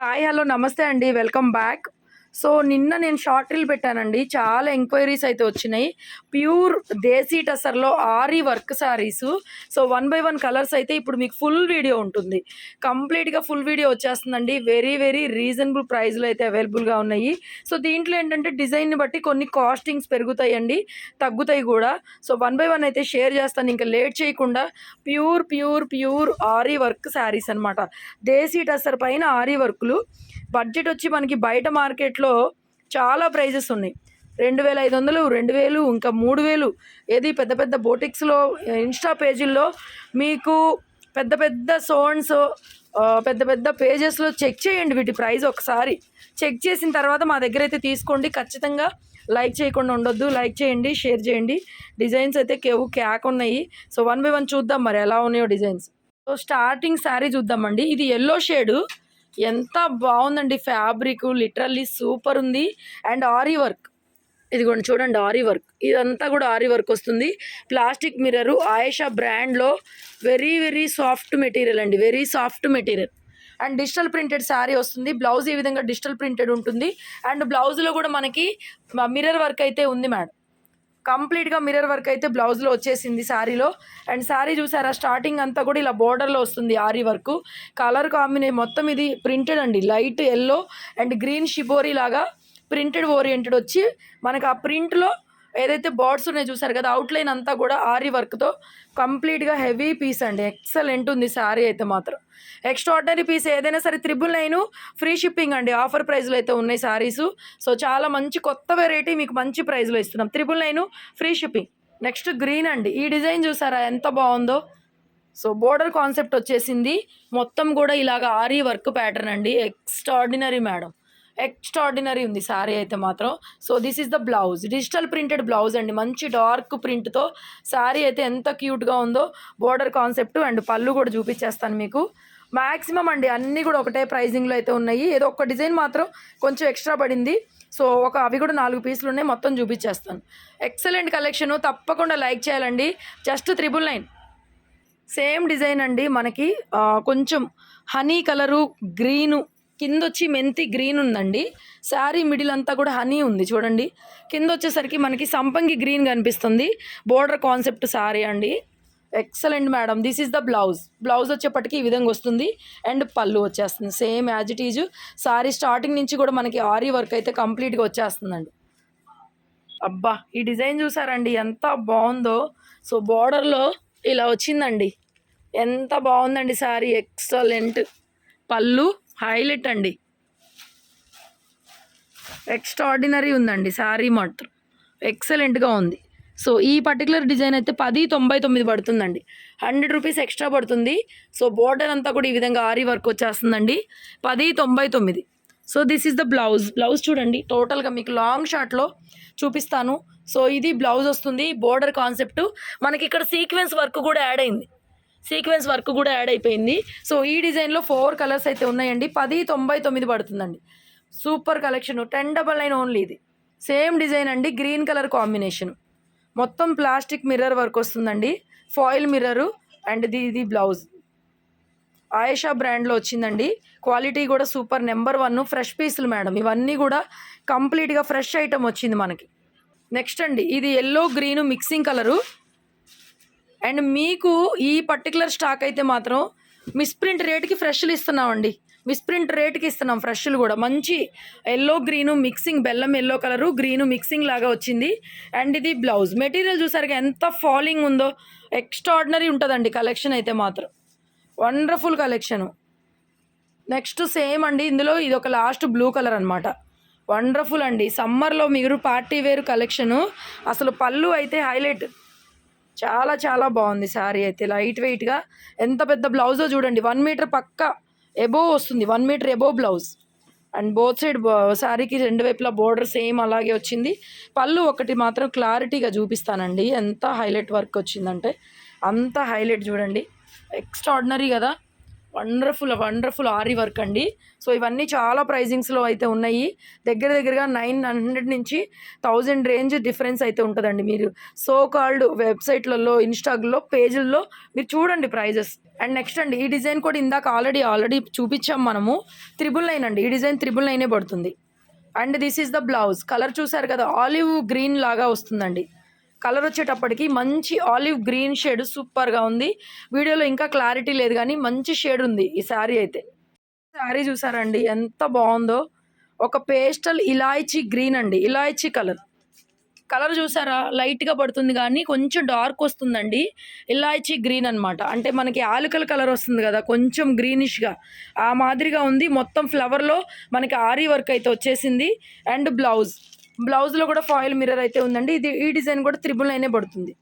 Hi hello నమస్తే అండి. Welcome back. So నిన్న నేను షార్ట్ రీల్ పెట్టానండి. చాలా ఎంక్వైరీస్ అయితే వచ్చినాయి. Pure desi టసర్లో aari work saris so one by one colours అయితే ఇప్పుడు మీకు ఫుల్ వీడియో ఉంటుంది. కంప్లీట్గా ఫుల్ వీడియో వచ్చేస్తుందండి. వెరీ వెరీ రీజనబుల్ ప్రైస్లో అయితే అవైలబుల్గా ఉన్నాయి. సో దీంట్లో ఏంటంటే డిజైన్ని బట్టి కొన్ని కాస్టింగ్స్ పెరుగుతాయండి. తగ్గుతాయి కూడా. సో వన్ బై వన్ అయితే షేర్ చేస్తాను. ఇంకా లేట్ చేయకుండా pure pure pure aari work saris అనమాట దేశీ టసర్ పైన ఆరీ వర్క్లు. బడ్జెట్ వచ్చి మనకి బయట మార్కెట్లో చాలా ప్రైజెస్ ఉన్నాయి. రెండు వేల ఐదు వందలు రెండు వేలు ఇంకా మూడు వేలు. ఏది పెద్ద పెద్ద బోటిక్స్లో ఇన్స్టా పేజీల్లో మీకు పెద్ద పెద్ద సోన్స్ పెద్ద పెద్ద పేజెస్లో చెక్ చేయండి వీటి ప్రైస్ ఒకసారి. చెక్ చేసిన తర్వాత మా దగ్గర అయితే తీసుకోండి. ఖచ్చితంగా లైక్ చేయకుండా ఉండొద్దు. లైక్ చేయండి షేర్ చేయండి. డిజైన్స్ అయితే కేవు క్యాక్ ఉన్నాయి. సో వన్ బై వన్ చూద్దాం మరి ఎలా ఉన్నాయో డిజైన్స్. సో స్టార్టింగ్ శారీ చూద్దామండి. ఇది ఎల్లో షేడు ఎంత బాగుందండి ఫ్యాబ్రిక్ లిటరల్లీ సూపర్ ఉంది. అండ్ ఆరీ వర్క్ ఇదిగోండి చూడండి ఆరీ వర్క్ ఇదంతా కూడా ఆరీ వర్క్ వస్తుంది. ప్లాస్టిక్ మిర్రరు ఆయేషా బ్రాండ్లో వెరీ వెరీ సాఫ్ట్ మెటీరియల్ అండి. Very soft material and digital printed sari వస్తుంది. బ్లౌజ్ ఈ విధంగా డిజిటల్ ప్రింటెడ్ ఉంటుంది. అండ్ బ్లౌజ్లో కూడా మనకి మిర్రర్ వర్క్ అయితే ఉంది మేడం కంప్లీట్గా మిర్రర్ వర్క్ అయితే బ్లౌజ్లో వచ్చేసింది శారీలో అండ్ శారీ చూసారా స్టార్టింగ్ అంతా కూడా ఇలా బోర్డర్లో వస్తుంది ఆరీ వర్క్. కలర్ కాంబినే మొత్తం ఇది ప్రింటెడ్ అండి. Light yellow and green shibori లాగా ప్రింటెడ్ ఓరియంటెడ్ వచ్చి మనకు ఆ ప్రింట్లో ఏదైతే బోర్డ్స్ ఉన్నాయో చూసారు కదా అవుట్లైన్ అంతా కూడా ఆరి వర్క్తో కంప్లీట్గా హెవీ పీస్ అండి. ఎక్సలెంట్ ఉంది శారీ అయితే మాత్రం. ఎక్స్ట్రాడినరీ పీస్ ఏదైనా సరే త్రిబుల్ నైన్ ఫ్రీ షిప్పింగ్ అండి. ఆఫర్ ప్రైస్లో అయితే ఉన్నాయి శారీస్. సో చాలా మంచి కొత్త వెరైటీ మీకు మంచి ప్రైస్లో ఇస్తున్నాం. Triple nine free shipping. Next green అండి. ఈ డిజైన్ చూసారా ఎంత బాగుందో. సో బోర్డర్ కాన్సెప్ట్ వచ్చేసింది. మొత్తం కూడా ఇలాగ ఆరీ వర్క్ ప్యాటర్న్ అండి. ఎక్స్ట్రాడినరీ మేడం ఎక్స్ట్రాడినరీ ఉంది శారీ అయితే మాత్రం. So this is the blouse digital printed blouse అండి. మంచి డార్క్ ప్రింట్తో శారీ అయితే ఎంత క్యూట్గా ఉందో బోర్డర్ కాన్సెప్ట్ అండ్ పళ్ళు కూడా చూపించేస్తాను మీకు. మ్యాక్సిమం అండి అన్నీ కూడా ఒకటే ప్రైజింగ్లో అయితే ఉన్నాయి. ఏదో ఒక డిజైన్ మాత్రం కొంచెం ఎక్స్ట్రా పడింది. సో ఒక అవి కూడా నాలుగు పీసులు ఉన్నాయి మొత్తం చూపించేస్తాను. ఎక్సలెంట్ కలెక్షన్ తప్పకుండా లైక్ చేయాలండి. Just triple nine same design అండి మనకి. కొంచెం హనీ కలరు గ్రీను కింద వచ్చి మెంతి గ్రీన్ ఉందండి. శారీ మిడిల్ అంతా కూడా హనీ ఉంది చూడండి. కింద వచ్చేసరికి మనకి సంపంగి గ్రీన్ కనిపిస్తుంది. బోర్డర్ కాన్సెప్ట్ శారీ అండి. Excellent madam. This is the blouse. Blouse వచ్చేప్పటికి ఈ విధంగా వస్తుంది. అండ్ పళ్ళు వచ్చేస్తుంది. Same as it is. Sari starting నుంచి కూడా మనకి ఆరీ వర్క్ అయితే కంప్లీట్గా వచ్చేస్తుందండి. అబ్బా! ఈ డిజైన్ చూసారండి. ఎంత బాగుందో. సో బార్డర్లో ఇలా వచ్చిందండి. ఎంత బాగుందండి సారీ ఎక్సలెంట్. పళ్ళు హైలైట్ అండి. ఎక్స్ట్రాడినరీ ఉందండి శారీ మాత్రం. ఎక్సలెంట్గా ఉంది. సో ఈ పర్టికులర్ డిజైన్ అయితే పది తొంభై తొమ్మిది పడుతుందండి. హండ్రెడ్ రూపీస్ ఎక్స్ట్రా పడుతుంది. సో బోర్డర్ అంతా కూడా ఈ విధంగా ఆరీ వర్క్ వచ్చేస్తుందండి. పది తొంభై తొమ్మిది. So this is the blouse blouse చూడండి టోటల్గా మీకు లాంగ్ షార్ట్లో చూపిస్తాను. సో ఇది బ్లౌజ్ వస్తుంది బోర్డర్ కాన్సెప్ట్. మనకి ఇక్కడ సీక్వెన్స్ వర్క్ కూడా యాడ్ అయింది. సీక్వెన్స్ వర్క్ కూడా యాడ్ అయిపోయింది. సో ఈ డిజైన్లో ఫోర్ కలర్స్ అయితే ఉన్నాయండి. పది తొంభై తొమ్మిది పడుతుందండి. Super collection ten double nine only ఇది. సేమ్ డిజైన్ అండి గ్రీన్ కలర్ కాంబినేషన్. మొత్తం ప్లాస్టిక్ మిర్రర్ వర్క్ వస్తుందండి. ఫాయిల్ మిర్రరు అండ్ ఇది ఇది బ్లౌజ్. ఆయేషా బ్రాండ్లో వచ్చిందండి. క్వాలిటీ కూడా సూపర్ నెంబర్ వన్ ఫ్రెష్ పీసులు మేడం. ఇవన్నీ కూడా కంప్లీట్గా ఫ్రెష్ ఐటమ్ వచ్చింది మనకి. నెక్స్ట్ అండి ఇది yellow green mixing colour. And మీకు ఈ పర్టికులర్ స్టాక్ అయితే మాత్రం మిస్ప్రింట్ రేట్కి ఫ్రెష్లు ఇస్తున్నామండి. మిస్ప్రింట్ రేట్కి ఇస్తున్నాం ఫ్రెష్లు కూడా. మంచి ఎల్లో గ్రీను మిక్సింగ్ బెల్లం ఎల్లో కలరు గ్రీను మిక్సింగ్ లాగా వచ్చింది. అండ్ ఇది బ్లౌజ్. మెటీరియల్ చూసారుగా ఎంత ఫాలింగ్ ఉందో. ఎక్స్ట్రాడినరీ ఉంటుందండి కలెక్షన్ అయితే మాత్రం. Wonderful collection. నెక్స్ట్ సేమ్ అండి. ఇందులో ఇది ఒక లాస్ట్ బ్లూ కలర్ అనమాట వండర్ఫుల్ అండి. సమ్మర్లో మీరు పార్టీ వేర్ కలెక్షను. అసలు పళ్ళు అయితే హైలైట్. చాలా చాలా బాగుంది శారీ అయితే. లైట్ వెయిట్గా ఎంత పెద్ద బ్లౌజో చూడండి. వన్ మీటర్ పక్క ఎబో వస్తుంది. One metre above blouse and both side శారీకి రెండు వైపులా బోర్డర్ సేమ్ అలాగే వచ్చింది. పళ్ళు ఒకటి మాత్రం క్లారిటీగా చూపిస్తానండి. ఎంత హైలైట్ వర్క్ వచ్చిందంటే అంత హైలైట్ చూడండి. ఎక్స్ట్రాడినరీ కదా. వండర్ఫుల్ వండర్ఫుల్ ఆరి వర్క్ అండి. సో ఇవన్నీ చాలా ప్రైజింగ్స్లో అయితే ఉన్నాయి. దగ్గర దగ్గరగా నైన్ హండ్రెడ్ నుంచి థౌజండ్ రేంజ్ డిఫరెన్స్ అయితే ఉంటుందండి మీరు. సో కాల్డ్ వెబ్సైట్లలో ఇన్స్టాగ్రామ్లో పేజీల్లో మీరు చూడండి ప్రైజెస్. అండ్ నెక్స్ట్ అండి ఈ డిజైన్ కూడా ఇందాక ఆల్రెడీ ఆల్రెడీ చూపించాం మనము. త్రిబుల్ నైన్ అండి ఈ డిజైన్ త్రిబుల్ నైనే పడుతుంది. And this is the blouse. Colour చూసారు కదా ఆలివ్ గ్రీన్ లాగా వస్తుందండి. కలర్ వచ్చేటప్పటికి మంచి ఆలివ్ గ్రీన్ షేడ్ సూపర్గా ఉంది. వీడియోలో ఇంకా క్లారిటీ లేదు కానీ మంచి షేడ్ ఉంది ఈ శారీ అయితే. శారీ చూసారండి ఎంత బాగుందో. ఒక పేస్టల్ ఇలాయచీ గ్రీన్ అండి ఇలాయచీ కలర్. కలర్ చూసారా? లైట్గా పడుతుంది కానీ కొంచెం డార్క్ వస్తుందండి. ఇలాయచీ గ్రీన్ అనమాట అంటే మనకి ఆలుకల కలర్ వస్తుంది కదా కొంచెం గ్రీనిష్గా. ఆ మాదిరిగా ఉంది. మొత్తం ఫ్లవర్లో మనకి ఆరీ వర్క్ అయితే వచ్చేసింది. And blouse. బ్లౌజ్లో కూడా ఫాయిల్ మిర్రర్ అయితే ఉందండి. ఇది ఈ డిజైన్ కూడా త్రిబుల్ నైనే పడుతుంది.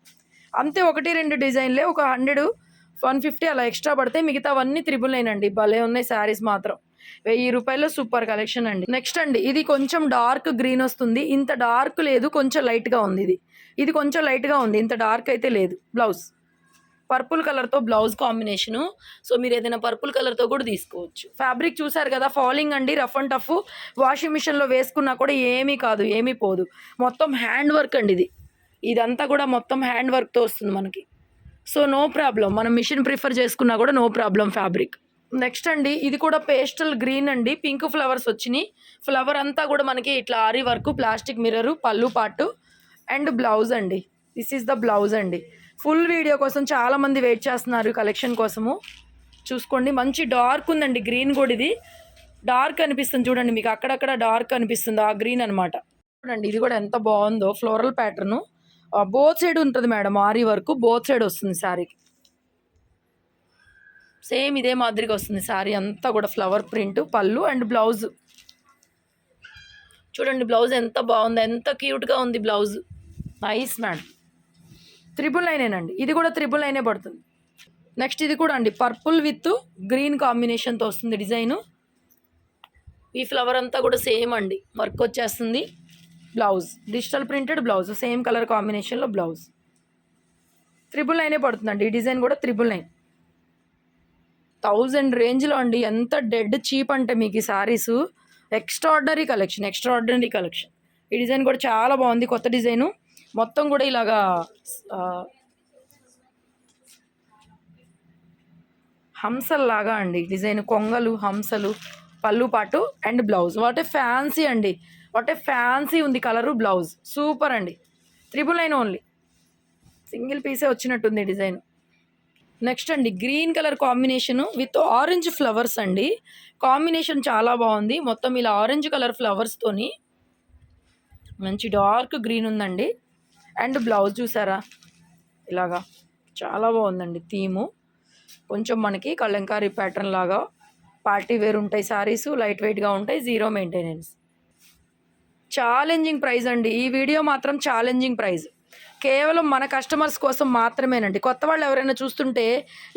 అంతే ఒకటి రెండు డిజైన్లే ఒక హండ్రెడ్ వన్ ఫిఫ్టీ అలా ఎక్స్ట్రా పడితే మిగతావన్నీ త్రిబుల్ నైన్ అండి భలే ఉన్నాయి శారీస్ మాత్రం. వెయ్యి రూపాయలు సూపర్ కలెక్షన్ అండి. నెక్స్ట్ అండి ఇది కొంచెం డార్క్ గ్రీన్ వస్తుంది. ఇంత డార్క్ లేదు కొంచెం లైట్గా ఉంది ఇది. ఇది కొంచెం లైట్గా ఉంది ఇంత డార్క్ అయితే లేదు బ్లౌజ్. పర్పుల్ కలర్తో బ్లౌజ్ కాంబినేషను. సో మీరు ఏదైనా పర్పుల్ కలర్తో కూడా తీసుకోవచ్చు. ఫ్యాబ్రిక్ చూసారు కదా ఫాలింగ్ అండి రఫ్ అండ్ టఫ్. వాషింగ్ మిషన్లో వేసుకున్నా కూడా ఏమీ కాదు ఏమీ పోదు. మొత్తం హ్యాండ్ వర్క్ అండి ఇది. ఇదంతా కూడా మొత్తం హ్యాండ్ వర్క్తో వస్తుంది మనకి. So no problem. మనం మిషన్ ప్రిఫర్ చేసుకున్నా కూడా నో ప్రాబ్లం ఫ్యాబ్రిక్. నెక్స్ట్ అండి ఇది కూడా పేస్టల్ గ్రీన్ అండి. పింక్ ఫ్లవర్స్ వచ్చినాయి. ఫ్లవర్ అంతా కూడా మనకి ఇట్లా ఆరి వర్క్ ప్లాస్టిక్ మిర్రరు పళ్ళు పాటు. అండ్ బ్లౌజ్ అండి. దిస్ ఈస్ ద బ్లౌజ్ అండి. ఫుల్ వీడియో కోసం చాలామంది వెయిట్ చేస్తున్నారు కలెక్షన్ కోసము. చూసుకోండి మంచి డార్క్ ఉందండి గ్రీన్ కూడా ఇది. డార్క్ అనిపిస్తుంది చూడండి మీకు అక్కడక్కడ డార్క్ అనిపిస్తుంది ఆ గ్రీన్ అనమాట చూడండి ఇది కూడా ఎంత బాగుందో ఫ్లోరల్ ప్యాటర్ను. బోత్ సైడ్ ఉంటుంది మేడం ఆరి వరకు బోత్ సైడ్ వస్తుంది శారీకి సేమ్ ఇదే మాదిరిగా వస్తుంది శారీ అంతా కూడా ఫ్లవర్ ప్రింట్ పళ్ళు అండ్ బ్లౌజ్. చూడండి బ్లౌజ్ ఎంత బాగుంది ఎంత క్యూట్గా ఉంది బ్లౌజ్. Nice madam. త్రిబుల్ నైనేనండి ఇది కూడా త్రిబుల్ నైనే పడుతుంది. నెక్స్ట్ ఇది కూడా అండి. పర్పుల్ విత్ గ్రీన్ కాంబినేషన్తో వస్తుంది డిజైను. ఈ ఫ్లవర్ అంతా కూడా సేమ్ అండి. వర్క్ వచ్చేస్తుంది. Blouse. Digital printed blouse. Same colour కాంబినేషన్లో బ్లౌజ్. త్రిబుల్ నైనే పడుతుందండి. ఈ డిజైన్ కూడా త్రిబుల్ నైన్. థౌజండ్ రేంజ్లో అండి. ఎంత డెడ్ చీప్ అంటే మీకు ఈ saris. Extraordinary collection extraordinary collection. ఈ డిజైన్ కూడా చాలా బాగుంది. కొత్త డిజైను. మొత్తం కూడా ఇలాగా హంసల్లాగా అండి. డిజైన్ కొంగలు హంసలు పళ్ళు పాటు and blouse. What a fancy అండి. వాట్ ఏ ఫ్యాన్సీ ఉంది కలరు బ్లౌజ్. సూపర్ అండి. Triple nine only. సింగిల్ పీసే వచ్చినట్టుంది డిజైన్. నెక్స్ట్ అండి green colour combination with orange flowers అండి. కాంబినేషన్ చాలా బాగుంది. మొత్తం ఇలా ఆరెంజ్ కలర్ ఫ్లవర్స్తోని మంచి డార్క్ గ్రీన్ ఉందండి. అండ్ బ్లౌజ్ చూసారా? ఇలాగా చాలా బాగుందండి థీము. కొంచెం మనకి కలంకారీ ప్యాటర్న్ లాగా పార్టీ వేర్ ఉంటాయి సారీస్ లైట్ వెయిట్గా ఉంటాయి జీరో మెయింటెనెన్స్. ఛాలెంజింగ్ ప్రైస్ అండి. ఈ వీడియో మాత్రం ఛాలెంజింగ్ ప్రైస్ కేవలం మన కస్టమర్స్ కోసం మాత్రమేనండి. కొత్త వాళ్ళు ఎవరైనా చూస్తుంటే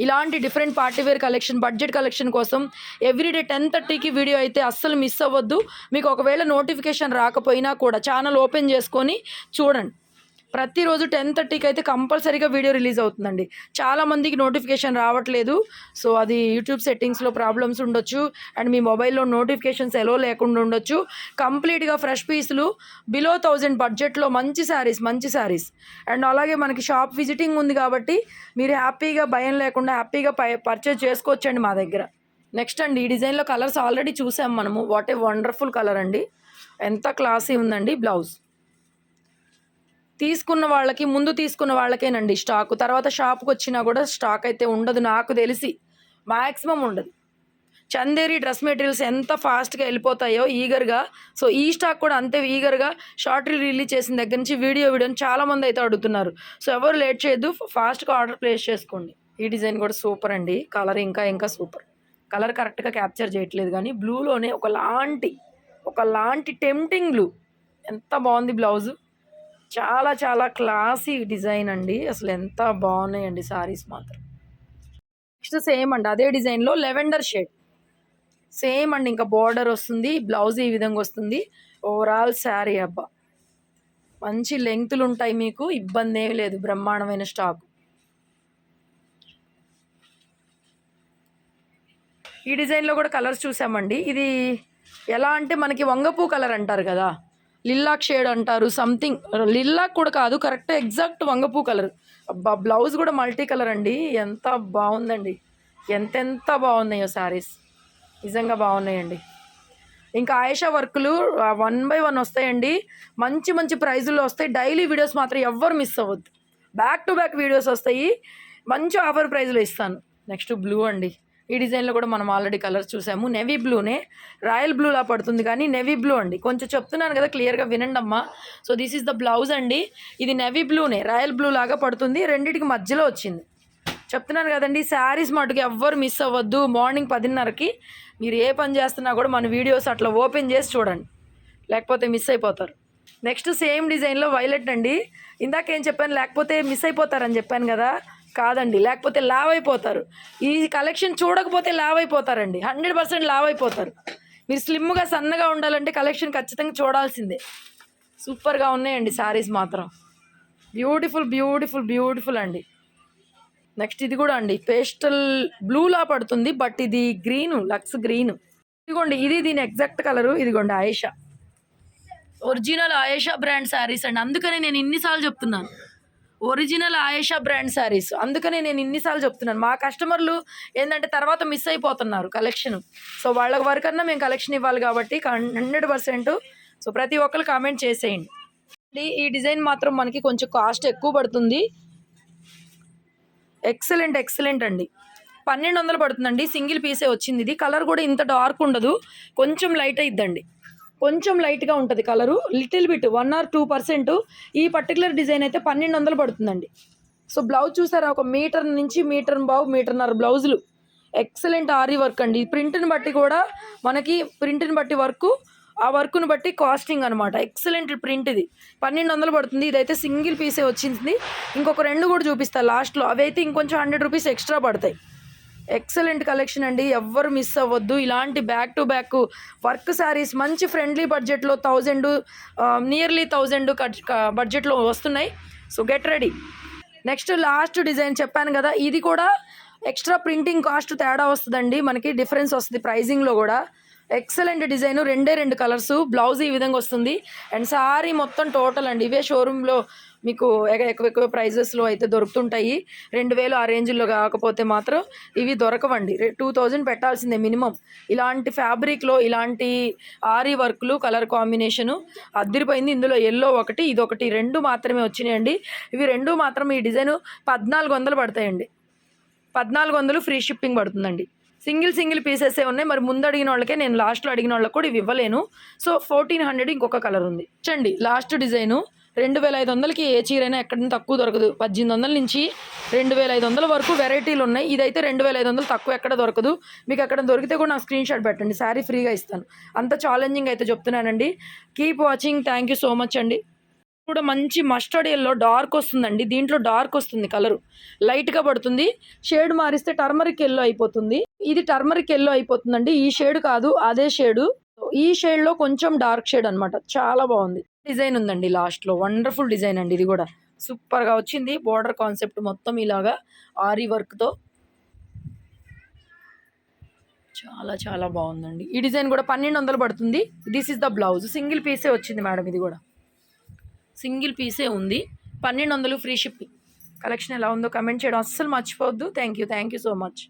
ఇలాంటి different party wear collection budget collection కోసం ఎవ్రీడే టెన్ థర్టీకి వీడియో అయితే అస్సలు మిస్ అవ్వద్దు. మీకు ఒకవేళ నోటిఫికేషన్ రాకపోయినా కూడా ఛానల్ ఓపెన్ చేసుకొని చూడండి. ప్రతిరోజు టెన్ థర్టీకి అయితే కంపల్సరీగా వీడియో రిలీజ్ అవుతుందండి. చాలా మందికి నోటిఫికేషన్ రావట్లేదు. సో అది యూట్యూబ్ సెట్టింగ్స్లో ప్రాబ్లమ్స్ ఉండొచ్చు. అండ్ మీ మొబైల్లో నోటిఫికేషన్స్ ఎలో లేకుండా ఉండొచ్చు. కంప్లీట్గా ఫ్రెష్ పీసులు బిలో థౌజండ్ బడ్జెట్లో మంచి శారీస్ మంచి శారీస్. అండ్ అలాగే మనకి షాప్ విజిటింగ్ ఉంది కాబట్టి మీరు హ్యాపీగా భయం లేకుండా హ్యాపీగా పై పర్చేజ్ చేసుకోవచ్చండి మా దగ్గర. నెక్స్ట్ అండి ఈ డిజైన్లో కలర్స్ ఆల్రెడీ చూసాం మనము. వాట్ ఏ వండర్ఫుల్ కలర్ అండి. ఎంత క్లాసీ ఉందండి బ్లౌజ్. తీసుకున్న వాళ్ళకి ముందు తీసుకున్న వాళ్ళకేనండి స్టాక్. తర్వాత షాప్కి వచ్చినా కూడా స్టాక్ అయితే ఉండదు నాకు తెలిసి. మ్యాక్సిమం ఉండదు. చందేరి డ్రెస్ మెటీరియల్స్ ఎంత ఫాస్ట్గా వెళ్ళిపోతాయో ఈగర్గా. సో ఈ స్టాక్ కూడా అంతే ఈగర్గా. షార్ట్ రిలీజ్ చేసిన దగ్గర నుంచి వీడియో వీడియోని చాలామంది అయితే అడుగుతున్నారు. సో ఎవరు లేట్ చేయొద్దు ఫాస్ట్గా ఆర్డర్ ప్లేస్ చేసుకోండి. ఈ డిజైన్ కూడా సూపర్ అండి. కలర్ ఇంకా ఇంకా సూపర్. కలర్ కరెక్ట్గా క్యాప్చర్ చేయట్లేదు కానీ బ్లూలోనే ఒకలాంటి ఒకలాంటి టెంప్టింగ్ బ్లూ. ఎంత బాగుంది బ్లౌజు. చాలా చాలా క్లాసీ డిజైన్ అండి. అసలు ఎంత బాగున్నాయండి సారీస్ మాత్రం. నెక్స్ట్ సేమ్ అండి. అదే డిజైన్లో లెవెండర్ షేడ్. సేమ్ అండి. ఇంకా బార్డర్ వస్తుంది. బ్లౌజ్ ఈ విధంగా వస్తుంది. ఓవరాల్ శారీ అబ్బా. మంచి లెంగ్త్లు ఉంటాయి మీకు. ఇబ్బంది ఏమీ లేదు. బ్రహ్మాండమైన స్టాక్. ఈ డిజైన్లో కూడా కలర్స్ చూసామండి. ఇది ఎలా అంటే మనకి వంగపూ కలర్ అంటారు కదా. లిల్లాక్ షేడ్ అంటారు సంథింగ్ లిల్లాక్ కూడా కాదు కరెక్ట్ ఎగ్జాక్ట్ వంగపూ కలర్ అబ్బా బ్లౌజ్ కూడా మల్టీ కలర్ అండి. ఎంత బాగుందండి. ఎంతెంత బాగున్నాయో శారీస్ నిజంగా బాగున్నాయండి. ఇంకా ఆయేషా వర్కులు వన్ బై వన్ వస్తాయండి. మంచి మంచి ప్రైజుల్లో వస్తాయి. డైలీ వీడియోస్ మాత్రం ఎవ్వరు మిస్ అవ్వద్దు. బ్యాక్ టు బ్యాక్ వీడియోస్ వస్తాయి. మంచి ఆఫర్ ప్రైజ్లో ఇస్తాను. నెక్స్ట్ బ్లూ అండి. ఈ డిజైన్లో కూడా మనం ఆల్రెడీ కలర్స్ చూసాము. నెవీ బ్లూనే రాయల్ బ్లూలా పడుతుంది కానీ నెవీ బ్లూ అండి. కొంచెం చెప్తున్నాను కదా క్లియర్గా వినండి అమ్మా. So this is the blouse అండి. ఇది నెవీ బ్లూనే రాయల్ బ్లూ లాగా పడుతుంది. రెండింటికి మధ్యలో వచ్చింది. చెప్తున్నాను కదండి శారీస్ మటుకు ఎవ్వరు మిస్ అవ్వద్దు. మార్నింగ్ పదిన్నరకి మీరు ఏ పని చేస్తున్నా కూడా మన వీడియోస్ అట్లా ఓపెన్ చేసి చూడండి. లేకపోతే మిస్ అయిపోతారు. నెక్స్ట్ సేమ్ డిజైన్లో వైలెట్ అండి. ఇందాక ఏం చెప్పాను లేకపోతే మిస్ అయిపోతారని చెప్పాను కదా. కాదండి లేకపోతే లావ్ అయిపోతారు ఈ కలెక్షన్ చూడకపోతే లావ్ అయిపోతారండి హండ్రెడ్ పర్సెంట్ లావ్ అయిపోతారు మీరు స్లిమ్గా సన్నగా ఉండాలంటే కలెక్షన్ ఖచ్చితంగా చూడాల్సిందే. సూపర్గా ఉన్నాయండి శారీస్ మాత్రం. బ్యూటిఫుల్ బ్యూటిఫుల్ బ్యూటిఫుల్ అండి. నెక్స్ట్ ఇది కూడా అండి పేస్టల్ బ్లూలా పడుతుంది బట్ ఇది గ్రీను లక్స్ గ్రీను. ఇదిగోండి ఇది దీని ఎగ్జాక్ట్ కలరు ఇదిగోండి ఆయేషా. ఒరిజినల్ ఆయేషా బ్రాండ్ శారీస్ అండి అందుకనే నేను ఇన్నిసార్లు చెప్తున్నాను. Original Ayesha brand saris. అందుకనే నేను ఇన్నిసార్లు చెప్తున్నాను. మా కస్టమర్లు ఏంటంటే తర్వాత మిస్ అయిపోతున్నారు కలెక్షన్. సో వాళ్ళ వరకన్నా మేము కలెక్షన్ ఇవ్వాలి కాబట్టి హండ్రెడ్ పర్సెంట్. సో ప్రతి ఒక్కరు కామెంట్ చేసేయండి. ఈ డిజైన్ మాత్రం మనకి కొంచెం కాస్ట్ ఎక్కువ పడుతుంది. ఎక్సలెంట్ ఎక్సలెంట్ అండి. పన్నెండు వందలు పడుతుందండి. సింగిల్ పీసే వచ్చింది. ఇది కలర్ కూడా ఇంత డార్క్ ఉండదు. కొంచెం లైట్ అయిద్దండి. కొంచెం లైట్గా ఉంటుంది colour little bit one or two percent. ఈ పర్టికులర్ డిజైన్ అయితే పన్నెండు వందలు పడుతుందండి. సో బ్లౌజ్ చూసారా? ఒక మీటర్ నుంచి మీటర్ బావు మీటర్న్నర బ్లౌజులు. ఎక్సలెంట్ ఆరీ వర్క్ అండి. ప్రింట్ని బట్టి కూడా మనకి ప్రింట్ని బట్టి వర్క్ ఆ వర్క్ను బట్టి కాస్టింగ్ అనమాట ఎక్సలెంట్ ప్రింట్ ఇది. పన్నెండు వందలు పడుతుంది. ఇదైతే సింగిల్ పీసే వచ్చింది. ఇంకొక రెండు కూడా చూపిస్తా లాస్ట్లో. అవి అయితే ఇంకొంచెం హండ్రెడ్ రూపీస్ ఎక్స్ట్రా పడతాయి. ఎక్సలెంట్ కలెక్షన్ అండి. ఎవ్వరు మిస్ అవ్వద్దు. ఇలాంటి back to back work saris మంచి ఫ్రెండ్లీ బడ్జెట్లో థౌజండ్ నియర్లీ థౌజండ్ బడ్జెట్లో వస్తున్నాయి. So get ready next last design చెప్పాను కదా. ఇది కూడా ఎక్స్ట్రా ప్రింటింగ్ కాస్ట్ తేడా వస్తుందండి. మనకి డిఫరెన్స్ వస్తుంది ప్రైజింగ్లో కూడా. ఎక్సలెంట్ డిజైన్ రెండే రెండు కలర్స్ బ్లౌజ్ ఈ విధంగా వస్తుంది. అండ్ సారీ మొత్తం టోటల్ అండి. ఇవే షోరూంలో మీకు ఎక్కువ ఎక్కువ ప్రైజెస్లో అయితే దొరుకుతుంటాయి. రెండు వేలు ఆ రేంజ్లో కాకపోతే మాత్రం ఇవి దొరకవండి. టూ థౌజండ్ పెట్టాల్సిందే మినిమం. ఇలాంటి ఫ్యాబ్రిక్లో ఇలాంటి ఆరి వర్క్లు కలర్ కాంబినేషను అద్దరిపోయింది. ఇందులో ఎల్లో ఒకటి ఇది ఒకటి రెండు మాత్రమే వచ్చినాయండి. ఇవి రెండు మాత్రం ఈ డిజైన్ పద్నాలుగు వందలు పడతాయండి. పద్నాలుగు వందలు ఫ్రీ షిప్పింగ్ పడుతుందండి. సింగిల్ సింగిల్ పీసెసే ఉన్నాయి. మరి ముందు అడిగిన వాళ్ళకే నేను లాస్ట్లో అడిగిన వాళ్ళకి కూడా ఇవి ఇవ్వలేను. సో ఫోర్టీన్ హండ్రెడ్ ఇంకొక కలర్ ఉంది. చండి లాస్ట్ డిజైను రెండు వేల ఐదు వందలకి ఏ చీరైనా ఎక్కడ తక్కువ దొరకదు. పద్దెనిమిది వందల నుంచి రెండు వేల ఐదు వందల వరకు వెరైటీలు ఉన్నాయి. ఇదైతే రెండు వేల ఐదు వందలు తక్కువ ఎక్కడ దొరకదు. మీకు ఎక్కడ దొరికితే కూడా నాకు స్క్రీన్ షాట్ పెట్టండి. శారీ ఫ్రీగా ఇస్తాను. అంత ఛాలెంజింగ్ అయితే చెప్తున్నానండి. Keep watching thank you so much అండి. కూడా మంచి మస్టర్డ్ ఎల్లో డార్క్ వస్తుందండి. దీంట్లో డార్క్ వస్తుంది కలరు లైట్గా పడుతుంది. షేడ్ మారిస్తే టర్మరిక్ ఎల్లో అయిపోతుంది. ఇది టర్మరిక్ ఎల్లో అయిపోతుందండి. ఈ షేడ్ కాదు. అదే షేడు ఈ షేడ్లో కొంచెం డార్క్ షేడ్ అనమాట చాలా బాగుంది. డిజైన్ ఉందండి లాస్ట్లో వండర్ఫుల్ డిజైన్ అండి ఇది కూడా. సూపర్గా వచ్చింది. బోర్డర్ కాన్సెప్ట్ మొత్తం ఇలాగా ఆరి వర్క్తో చాలా చాలా బాగుందండి. ఈ డిజైన్ కూడా పన్నెండు వందలు పడుతుంది. This is the blouse single పీసే వచ్చింది మేడం ఇది కూడా. సింగిల్ పీసే ఉంది. పన్నెండు వందలు ఫ్రీ షిప్పింగ్ కలెక్షన్ ఎలా ఉందో కమెంట్ చేయడం అస్సలు మర్చిపోవద్దు. Thank you thank you so much